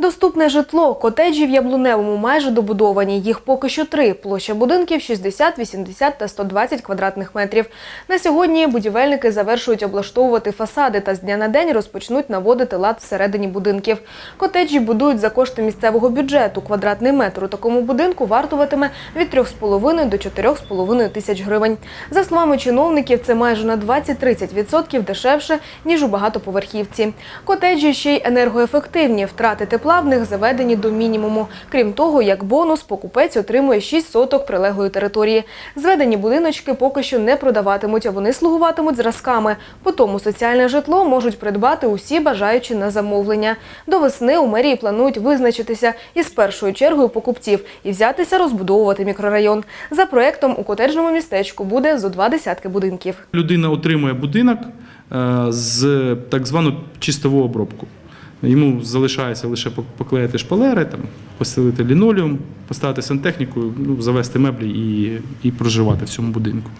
Доступне житло. Котеджі в Яблуневому майже добудовані. Їх поки що три. Площа будинків 60, 80 та 120 квадратних метрів. На сьогодні будівельники завершують облаштовувати фасади та з дня на день розпочнуть наводити лад всередині будинків. Котеджі будують за кошти місцевого бюджету. Квадратний метр у такому будинку вартуватиме від 3,5 до 4,5 тисяч гривень. За словами чиновників, це майже на 20-30% дешевше, ніж у багатоповерхівці. Котеджі ще й енергоефективні. Втрати тепла в них заведені до мінімуму. Крім того, як бонус, покупець отримує 6 соток прилеглої території. Зведені будиночки поки що не продаватимуть, а вони слугуватимуть зразками. По тому соціальне житло можуть придбати усі бажаючі на замовлення. До весни у мерії планують визначитися із першою чергою покупців і взятися розбудовувати мікрорайон. За проектом у котеджному містечку буде зо два десятки будинків. Людина отримує будинок е, з так звану чистову обробку. Йому залишається лише пок- поклеїти шпалери, там, постелити лінолеум, поставити сантехніку, ну, завести меблі і, і проживати в цьому будинку.